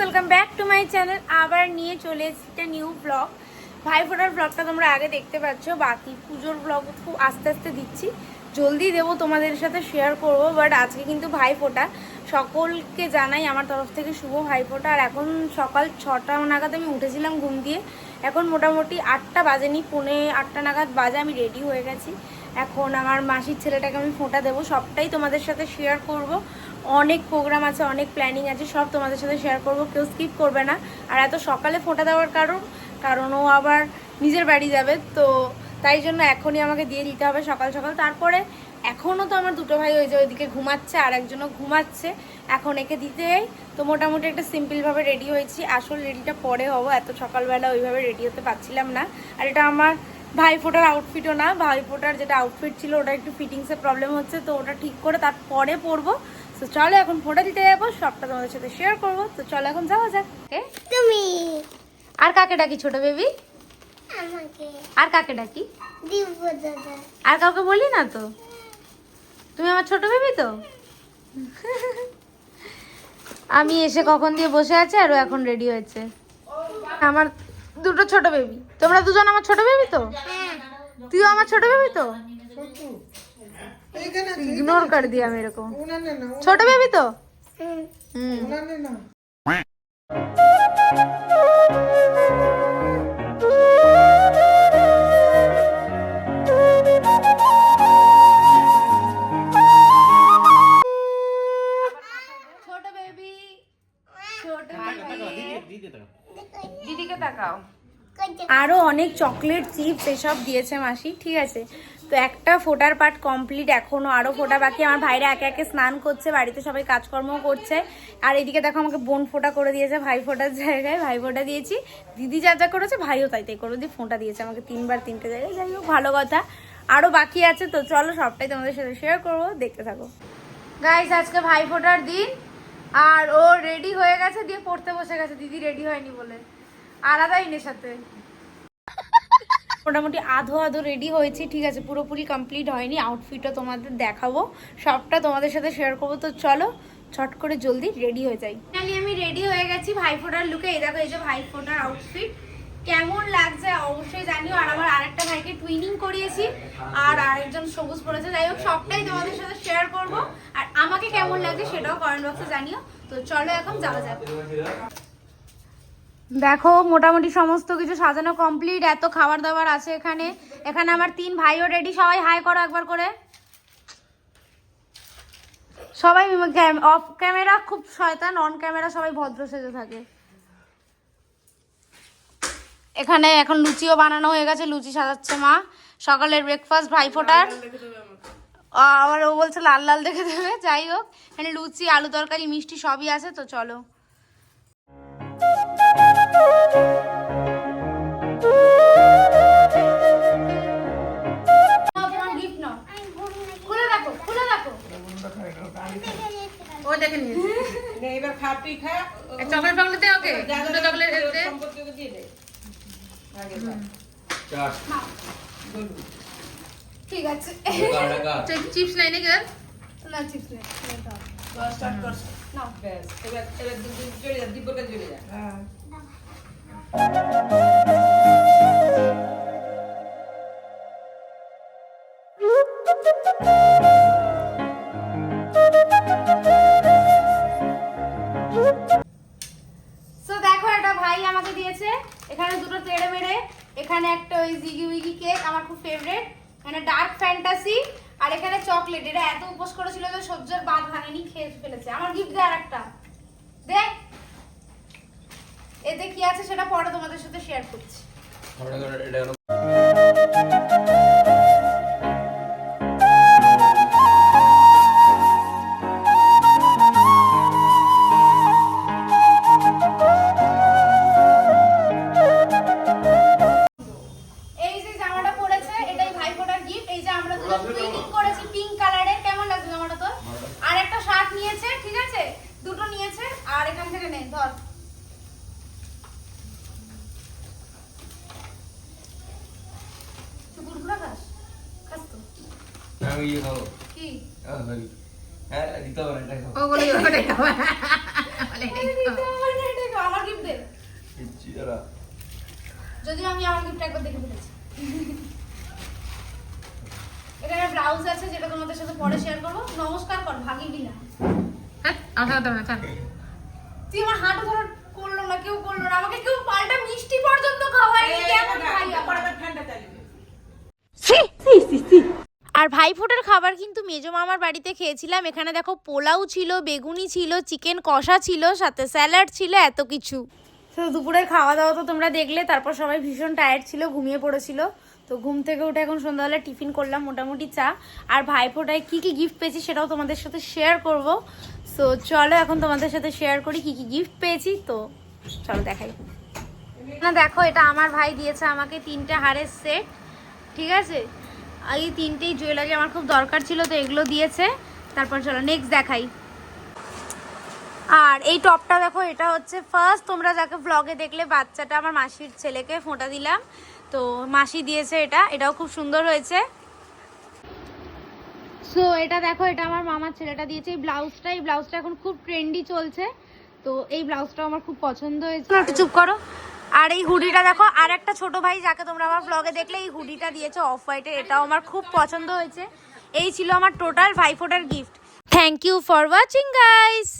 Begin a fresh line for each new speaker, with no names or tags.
Welcome back to my channel আবার নিয়ে চলে এসেছি একটা নিউ ব্লগ ভাই ফোটার ব্লগটা তোমরা আগে দেখতে পাচ্ছ। বাকি পুজোর ব্লগ খুব আস্তে আস্তে দিচ্ছি। জলদি দেবো তোমাদের সাথে শেয়ার করব বাট আজকে কিন্তু ভাই ফোটা। সকলকে জানাই আমার তরফ থেকে শুভ ভাই ফোটা। আর এখন সকাল ছটা নাগাদ আমি উঠেছিলাম ঘুম দিয়ে। এখন মোটামুটি আটটা বাজেনি, পৌনে আটটা নাগাদ বাজে, আমি রেডি হয়ে গেছি। এখন আমার মাসির ছেলেটাকে আমি ফোঁটা দেবো। সবটাই তোমাদের সাথে শেয়ার করব। অনেক প্রোগ্রাম আছে, অনেক প্ল্যানিং আছে, সব তোমাদের সাথে শেয়ার করব, কেউ স্কিপ করবে না। আর এত সকালে ফোঁটা দেওয়ার কারণ কারণ ও আবার নিজের বাড়ি যাবে, তো তাই জন্য এখনই আমাকে দিয়ে দিতে হবে সকাল সকাল। তারপরে এখনও তো আমার দুটো ভাই ওই যে ওইদিকে ঘুমাচ্ছে, আর একজনও ঘুমাচ্ছে। এখন একে দিতে তো মোটামুটি একটা সিম্পলভাবে রেডি হয়েছি। আসল রেডিটা পরে হব, এত সকালবেলা ওইভাবে রেডি হতে পারছিলাম না। আর এটা আমার ভাই ফোটার আউটফিটও না ভাই ফোটার যেটা আউটফিট ছিল ওটা একটু ফিটিংসের প্রবলেম হচ্ছে, তো ওটা ঠিক করে তারপরে পরবো। তো চলো এখন ফোটা দিতে যাব সবটা তোমাদের সাথে শেয়ার করব। তো চলো এখন যাওয়া যাক?
তুমি?
আর কাকে ডাকি ছোট বেবি আর কাকে ডাকি? আর কাউকে বলি না তো? তুমি আমার ছোট বেবি তো? আমি এসে কখন দিয়ে বসে আছি আর এখন রেডি হয়েছে। আমার দুটো ছোট বেবি তোমরা দুজন আমার ছোট বেবি তো?
হ্যাঁ।
তুইও আমার ছোট বেবি তো? ইগনোর কর দিই আমি এরকম। ছোট বেবি তো?
হুম।
হুম ছোট বেবি ছোট দিদিকে তাকাও। আরও অনেক চকলেট চিপস এসব দিয়েছে মাসি ঠিক আছে। তো একটা ফোটার পার্ট কমপ্লিট এখনও আরও ফোটা বাকি। আমার ভাইরা একে একে স্নান করছে, বাড়িতে সবাই কাজকর্ম করছে। আর এদিকে দেখো আমাকে বোন ফোটা করে দিয়েছে, ভাই ফোটার জায়গায় ভাই ফোটা দিয়েছি। দিদি যা যা করেছে, ভাইও তাই তাই করে দিয়ে ফোঁটা দিয়েছে আমাকে তিনবার, তিনটে জায়গায়। যাই হোক, ভালো কথা। আরও বাকি আছে, তো চলো সবটাই তোমাদের সাথে শেয়ার করব, দেখতে থাকো। গাইস আজকে ভাই ফোটার দিন। আর ও রেডি হয়ে গেছে, দিয়ে পড়তে বসে গেছে। দিদি রেডি হয়নি বলে। আলাদাই নেশাতে মোটামুটি আধো আধো রেডি হয়েছি, ঠিক আছে? পুরোপুরি কমপ্লিট হয়নি আউটফিটও তোমাদের দেখাবো। সবটা তোমাদের সাথে শেয়ার করব। তো চলো ছট করে জলদি রেডি হয়ে যাই। ফাইনালি আমি রেডি হয়ে গেছি ভাইফোঁটার লুকে এই দেখো, এই যে ভাইফোঁটার আউটফিট কেমন লাগছে অবশ্যই জানিও। আর আমার আরেকটা ভাইকে টুইনিং করিয়েছি। আর আরেকজন সবুজ পড়েছে যাই হোক, সবটাই তোমাদের সাথে শেয়ার করব। আর আমাকে কেমন লাগছে সেটাও কমেন্ট বক্সে জানিও। তো চলো এখন যাওয়া যাক। দেখো মোটামুটি সমস্ত কিছু সাজানো কমপ্লিট এত খাবার দাবার আছে এখানে। এখানে আমার তিন ভাইও রেডি সবাই হাই করো একবার করে। সবাই অফ ক্যামেরা খুব শয়তান অন ক্যামেরা সবাই ভদ্র সেজে থাকে। এখানে এখন লুচিও বানানো হয়ে গেছে লুচি সাজাচ্ছে মা। সকালের ব্রেকফাস্ট ভাইফোটার আবার ও বলছে লাল লাল দেখে দেবে। যাই হোক এখানে লুচি আলু তরকারি মিষ্টি সবই আছে তো চলো। ও দেখে নিয়েছে।
এবার খা তুই খা।
চকলেট ফকলেট দে ওকে দুটো চকলেট দে
সম্পত্তিকে দিয়ে দে। আগে
ঠিক আছে। চিপস নাই নাকি না চিপস নেই।
স্টার্ট কর
নাও।
ব্যাস এবার এবার চলে যা দিব্যটা চলে যা।
সো এখানে একটা ওই জিগি উইগি কেক আমার খুব ফেভারেট এখানে ডার্ক ফ্যান্টাসি আর এখানে চকলেট এটা এত উপোস করেছিল যে সহ্যের বাদ ভাঙেনি, খেয়ে ফেলেছে। আমার গিফট দেয় একটা দেখ এতে কি আছে সেটা পরে তোমাদের সাথে শেয়ার করছি। আমরা করেছি পিঙ্ক কালারের কেমন লাগছে জামাটা তোর? আর একটা শার্ট নিয়েছে ঠিক আছে? দুটো নিয়েছে আর এখান থেকে নে ধর।
আমি ইয়ে খাব।
কি?
হ্যাঁ দিতে খাব।
ও বলে বলে এটাই খাওয়া।
তোরা
যদিও আমি আমার গিফট একবার দেখে ফেলেছি। আছে যেটা তোমাদের সাথে পরে শেয়ার করব। নমস্কার কর ভাগিবি না।
হ্যাঁ আমার সাথে
তুই আমার হাঁটু ধরে করল না কেউ করল না। আমাকে কেউ পাল্টা মিষ্টি পর্যন্ত খাওয়ায়নি কেমন খাই আমরা?
ঠান্ডা চালিয়ে
আর ভাইফোঁটার খাবার কিন্তু মেজো মামার বাড়িতে খেয়েছিলাম। এখানে দেখো পোলাও ছিল বেগুনি ছিল চিকেন কষা ছিল সাথে স্যালাড ছিল এত কিছু। তো দুপুরের খাওয়া দাওয়া তো তোমরা দেখলে তারপর সবাই ভীষণ টায়ার্ড ছিল ঘুমিয়ে পড়েছিল। তো ঘুম থেকে উঠে এখন সন্ধ্যাবেলা টিফিন করলাম মোটামুটি চা। আর ভাইফোঁটায় কী কী গিফট পেয়েছি সেটাও তোমাদের সাথে শেয়ার করব। সো চলো এখন তোমাদের সাথে শেয়ার করি কী কী গিফট পেয়েছি। তো, চলো দেখাই। না, দেখো, এটা আমার ভাই দিয়েছে আমাকে তিনটে হারের সেট ঠিক আছে? এই তিনটেই জুয়েলারি আমার খুব দরকার ছিল, তো এগুলো দিয়েছে। তারপর চলো নেক্সট দেখাই। আর এই টপটা দেখো এটা হচ্ছে ফার্স্ট তোমরা যাকে ব্লগে দেখলে বাচ্চাটা আমার মাসির ছেলেকে ফোঁটা দিলাম। তো মাসি দিয়েছে এটা এটাও খুব সুন্দর হয়েছে। সো এটা দেখো এটা আমার মামার ছেলেটা দিয়েছে। এই ব্লাউজটা এই ব্লাউজটা এখন খুব ট্রেন্ডি চলছে। তো এই ব্লাউজটা আমার খুব পছন্দ হয়েছে। একটু চুপ করো। আর এই হুডিটা দেখো আর একটা ছোট ভাই যাকে তোমরা আমার ব্লগে দেখলে এই হুডিটা দিয়েছে অফ হোয়াইটের এটাও আমার খুব পছন্দ হয়েছে। এই ছিল আমার টোটাল ফাইভ ফোটার gift thank you for watching guys